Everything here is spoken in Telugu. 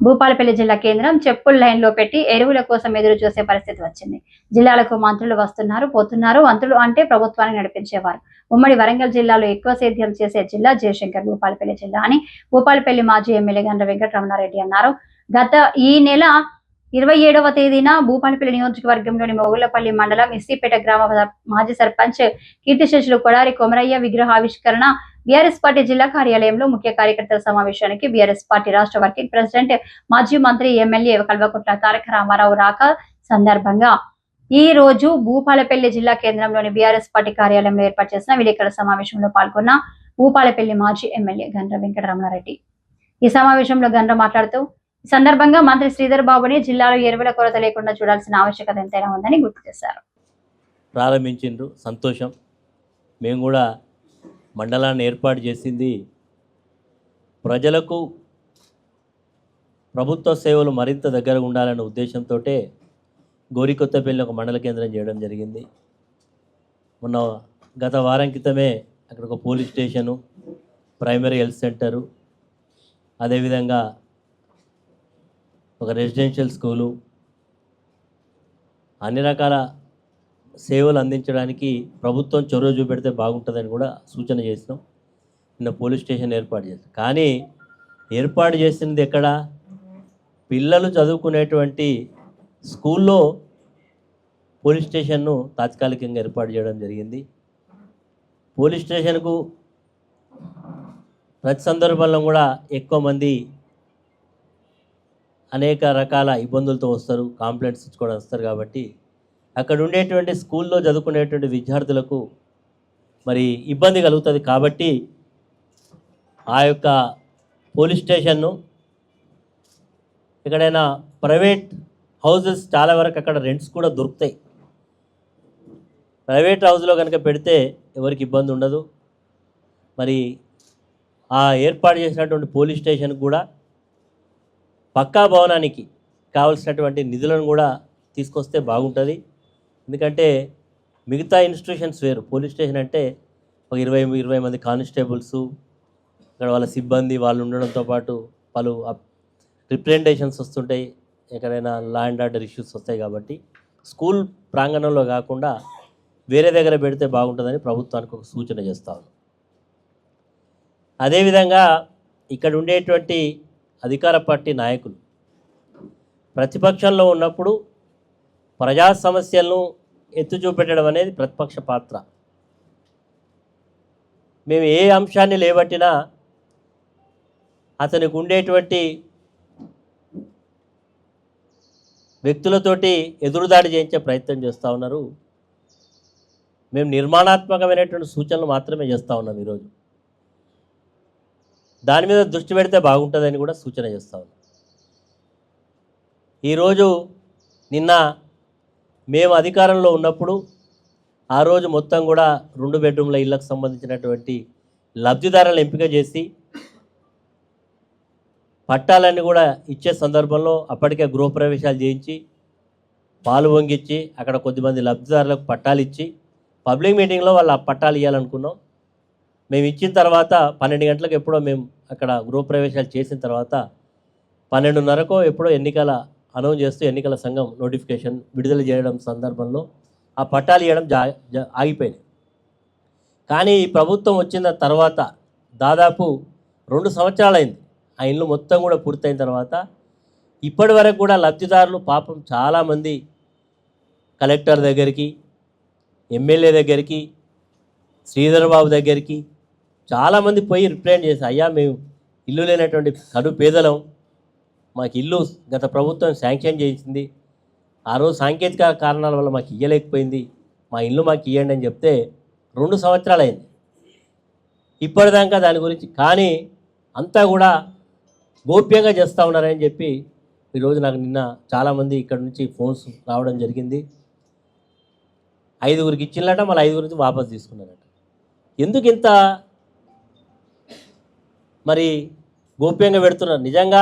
భూపాలపల్లి జిల్లా కేంద్రం చెప్పుల లైన్లో పెట్టి ఎరువుల కోసం ఎదురు చూసే పరిస్థితి వచ్చింది. జిల్లాలకు మంత్రులు వస్తున్నారు పోతున్నారు. మంత్రులు అంటే ప్రభుత్వాన్ని నడిపించేవారు. ఉమ్మడి వరంగల్ జిల్లాలో ఎక్కువ సేద్యం చేసే జిల్లా జయశంకర్ భూపాలపల్లి జిల్లా అని భూపాలపల్లి మాజీ ఎమ్మెల్యే గండ్ర వెంకటరమణారెడ్డి అన్నారు. గత ఈ నెల ఇరవై ఏడవ తేదీన భూపాలపల్లి నియోజకవర్గంలోని మొగులపల్లి మండలం ఇస్సీపేట గ్రామ మాజీ సర్పంచ్ కీర్తిశేషులు కొడారి కొమరయ్య విగ్రహావిష్కరణ బీఆర్ఎస్ పార్టీ జిల్లా కార్యాలయంలో ముఖ్య కార్యకర్తల సమావేశానికి బీఆర్ఎస్ పార్టీ రాష్ట్ర వర్కింగ్ ప్రెసిడెంట్ మాజీ మంత్రి ఎమ్మెల్యే కల్వకుంట్ల తారక రామారావు రాక సందర్భంగా ఈ రోజు భూపాలపల్లి జిల్లా కేంద్రంలోని బీఆర్ఎస్ పార్టీ కార్యాలయంలో ఏర్పాటు చేసిన విలేకరుల సమావేశంలో పాల్గొన్న భూపాలపల్లి మాజీ ఎమ్మెల్యే గండ్ర వెంకటరమణారెడ్డి. ఈ సమావేశంలో గండ్ర మాట్లాడుతూ సందర్భంగా మంత్రి శ్రీధర్ బాబుని జిల్లాలో ఎరువుల కొరత లేకుండా చూడాల్సిన ఆవశ్యకత ఎంతైనా ఉందని గుర్తు చేశారు. ప్రారంభించిండ్రు. సంతోషం. మేము కూడా మండలాన్ని ఏర్పాటు చేసింది. ప్రజలకు ప్రభుత్వ సేవలు మరింత దగ్గరగా ఉండాలనే ఉద్దేశంతో గోరికొత్తపల్లి ఒక మండల కేంద్రం చేయడం జరిగింది. మొన్న గత వారం క్రితమే అక్కడ ఒక police station primary health centre అదేవిధంగా ఒక రెసిడెన్షియల్ స్కూలు. అన్ని రకాల సేవలు అందించడానికి ప్రభుత్వం చొరవ చూపెడితే బాగుంటుందని కూడా సూచన చేసినాం. నిన్న పోలీస్ స్టేషన్ ఏర్పాటు చేస్తాం కానీ ఏర్పాటు చేసినది ఎక్కడ? పిల్లలు చదువుకునేటువంటి స్కూల్లో పోలీస్ స్టేషన్ను తాత్కాలికంగా ఏర్పాటు చేయడం జరిగింది. పోలీస్ స్టేషన్కు ప్రతి సందర్భంలో కూడా ఎక్కువ మంది అనేక రకాల ఇబ్బందులతో వస్తారు కాంప్లైంట్స్ ఇచ్చుకోవడం వస్తారు కాబట్టి అక్కడ ఉండేటువంటి స్కూల్లో చదువుకునేటువంటి విద్యార్థులకు మరి ఇబ్బంది కలుగుతుంది కాబట్టి ఆ యొక్క పోలీస్ స్టేషన్ను ఎక్కడైనా ప్రైవేట్ హౌసెస్ చాలా వరకు అక్కడ రెంట్స్ కూడా దొరుకుతాయి. ప్రైవేట్ హౌస్లో కనుక పెడితే ఎవరికి ఇబ్బంది ఉండదు. మరి ఆ ఏర్పాటు చేసినటువంటి పోలీస్ స్టేషన్ కూడా పక్కా భవనానికి కావలసినటువంటి నిధులను కూడా తీసుకొస్తే బాగుంటుంది. ఎందుకంటే మిగతా ఇన్స్టిట్యూషన్స్ వేరు. పోలీస్ స్టేషన్ అంటే ఒక ఇరవై ఇరవై మంది కానిస్టేబుల్స్ ఇక్కడ వాళ్ళ సిబ్బంది వాళ్ళు ఉండడంతో పాటు పలు రిప్రజెంటేషన్స్ వస్తుంటాయి. ఎక్కడైనా లా అండ్ ఆర్డర్ ఇష్యూస్ వస్తాయి కాబట్టి స్కూల్ ప్రాంగణంలో కాకుండా వేరే దగ్గర పెడితే బాగుంటుందని ప్రభుత్వానికి ఒక సూచన చేస్తాను అదేవిధంగా ఇక్కడ ఉండేటువంటి అధికార పార్టీ నాయకులు. ప్రతిపక్షంలో ఉన్నప్పుడు ప్రజా సమస్యలను ఎత్తు చూపెట్టడం అనేది ప్రతిపక్ష పాత్ర. మేము ఏ అంశాన్ని లేబట్టినా అతనికి ఉండేటువంటి వ్యక్తులతోటి ఎదురుదాడి చేయించే ప్రయత్నం చేస్తూ ఉన్నారు. మేము నిర్మాణాత్మకమైనటువంటి సూచనలు మాత్రమే చేస్తూ ఉన్నాం ఈరోజు. దాని మీద దృష్టి పెడితే బాగుంటుందని కూడా సూచన చేస్తా ఉన్నాం. ఈరోజు నిన్న మేము అధికారంలో ఉన్నప్పుడు ఆ రోజు మొత్తం కూడా రెండు బెడ్రూమ్ల ఇళ్ళకు సంబంధించినటువంటి లబ్ధిదారులను ఎంపిక చేసి పట్టాలన్నీ కూడా ఇచ్చే సందర్భంలో అప్పటికే గృహప్రవేశాలు చేయించి పాలు వంగిచ్చి అక్కడ కొద్దిమంది లబ్ధిదారులకు పట్టాలు ఇచ్చి పబ్లిక్ మీటింగ్లో వాళ్ళ పట్టాలు ఇవ్వాలనుకున్నాం మేము ఇచ్చిన తర్వాత పన్నెండు గంటలకు ఎప్పుడో మేము అక్కడ గృహప్రవేశాలు చేసిన తర్వాత పన్నెండున్నరకో ఎప్పుడో ఎన్నికల అనౌన్స్ చేస్తూ ఎన్నికల సంఘం నోటిఫికేషన్ విడుదల చేయడం సందర్భంలో ఆ పట్టాలు ఇవ్వడం జా జా- కానీ ఈ ప్రభుత్వం వచ్చిన తర్వాత దాదాపు రెండు సంవత్సరాలైంది. ఆ ఇండ్లు మొత్తం కూడా పూర్తయిన తర్వాత ఇప్పటి వరకు కూడా లబ్ధిదారులు పాపం చాలామంది కలెక్టర్ దగ్గరికి ఎమ్మెల్యే దగ్గరికి శ్రీధర్ బాబు దగ్గరికి చాలామంది పోయి రిప్రజెంట్ చేసి అయ్యా మేము ఇల్లు లేనటువంటి కడు పేదలం. మాకు ఇల్లు గత ప్రభుత్వం శాంక్షన్ చేసింది. ఆ రోజు సాంకేతిక కారణాల వల్ల మాకు ఇయ్యలేకపోయింది. మా ఇల్లు మాకు ఇవ్వండి అని చెప్తే రెండు సంవత్సరాలు అయింది. ఇప్పటిదాకా దాని గురించి కానీ అంతా కూడా గోప్యంగా చేస్తూ ఉన్నారని చెప్పి ఈరోజు నాకు నిన్న చాలామంది ఇక్కడ నుంచి ఫోన్స్ రావడం జరిగింది. ఐదుగురికి ఇచ్చినట మళ్ళీ ఐదుగురికి వాపస్ తీసుకున్నారట. ఎందుకు ఇంత మరి గోప్యంగా పెడుతున్నారు. నిజంగా